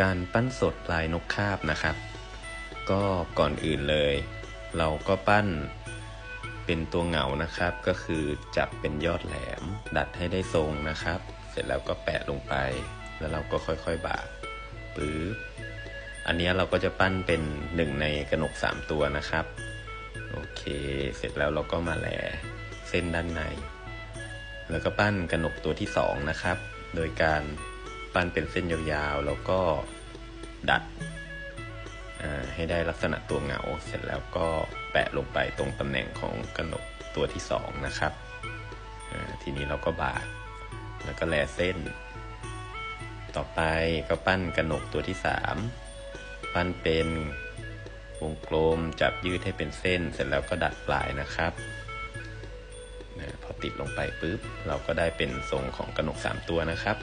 การปั้นสดลายนกคาบนะครับ ก็ก่อนอื่นเลย เราก็ปั้นเป็นตัวเหงานะครับ ก็คือจับเป็นยอดแหลม ดัดให้ได้ทรงนะครับ เสร็จแล้วก็แปะลงไป แล้วเราก็ค่อยๆบากปึ๊บอันนี้เราก็จะปั้นเป็นหนึ่งในกระหนกสามตัวนะครับ โอเค เสร็จแล้วเราก็มาแหลเส้นด้านใน แล้วก็ปั้นกระหนกตัวที่สองนะครับ โดยการ ปั้นเป็นเส้นยาวๆ แล้วก็ดัดให้ได้ลักษณะตัวเหงา เสร็จแล้วก็แปะลงไปตรงตำแหน่งของกระหนกตัวที่สองนะครับ ทีนี้เราก็บากแล้วก็แลเส้น ต่อไปก็ปั้นกระหนกตัวที่สามปั้นเป็นวงกลมจับยืดให้เป็นเส้น เสร็จแล้วก็ดัดปลายนะครับพอติดลงไปปุ๊บ เราก็ได้เป็นทรงของกระหนกสามตัวนะครับ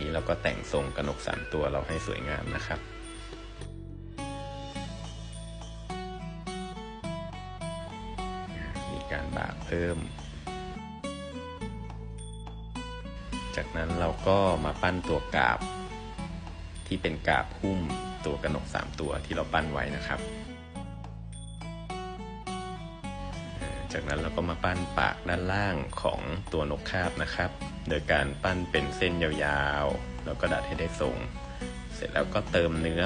นี้เราก็แต่งทรงกระหนกสามตัวเราให้สวยงามนะครับมีการบากเพิ่ม จากนั้นเราก็มาปั้นตัวกาบ ที่เป็นกาบหุ้มตัวกระหนกสามตัวที่เราปั้นไว้นะครับ จากนั้นเราก็มาปั้นปากด้านล่างของตัวนกคาบนะครับ โดยการปั้นเป็นเส้นยาวๆ แล้วก็ดัดให้ได้ทรง เสร็จแล้วก็เติมเนื้อ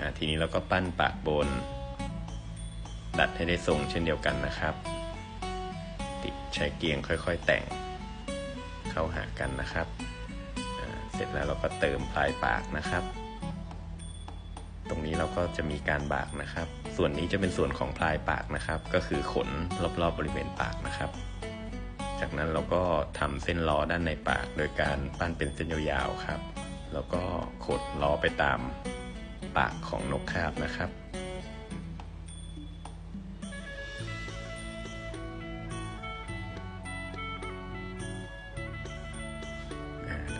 อทีนี้เราก็ปั้นปากบน ดัดให้ได้ทรงเช่นเดียวกันนะครับ ติดใช้เกียงค่อยๆ แต่งเข้าหากันนะครับ เสร็จแล้วเราก็เติมปลายปากนะครับ ตรงนี้เราก็จะมีการบากนะครับ ส่วนนี้จะเป็นส่วนของปลายปากนะครับ ก็คือขนรอบๆบริเวณปากนะครับ จากนั้นเราก็ทำเส้นล้อด้านในปาก โดยการปั้นเป็นเส้นยาวๆครับ แล้วก็ขดล้อไปตามปากของนกคาบนะครับ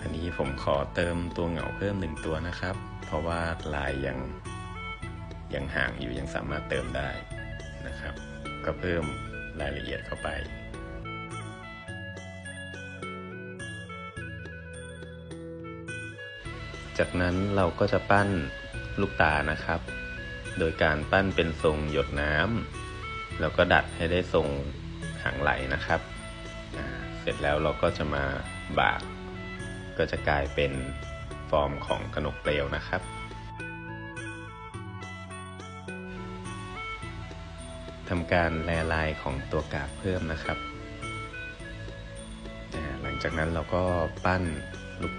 อันนี้ผมขอเติมตัวเหงาเพิ่มหนึ่งตัวนะครับ เพราะว่าลายยัง ยังห่างอยู่ยังสามารถเติมได้นะครับ ก็เพิ่มรายละเอียดเข้าไปจากนั้นเราก็จะปั้นลูกตานะครับ โดยการปั้นเป็นทรงหยดน้ำแล้วก็ดัดให้ได้ทรงหางไหลนะครับ เสร็จแล้วเราก็จะมาบาก ก็จะกลายเป็นฟอร์มของกระนกเปลวนะครับ ทำการแลลายของตัวกาบเพิ่มนะครับ หลังจากนั้นเราก็ปั้น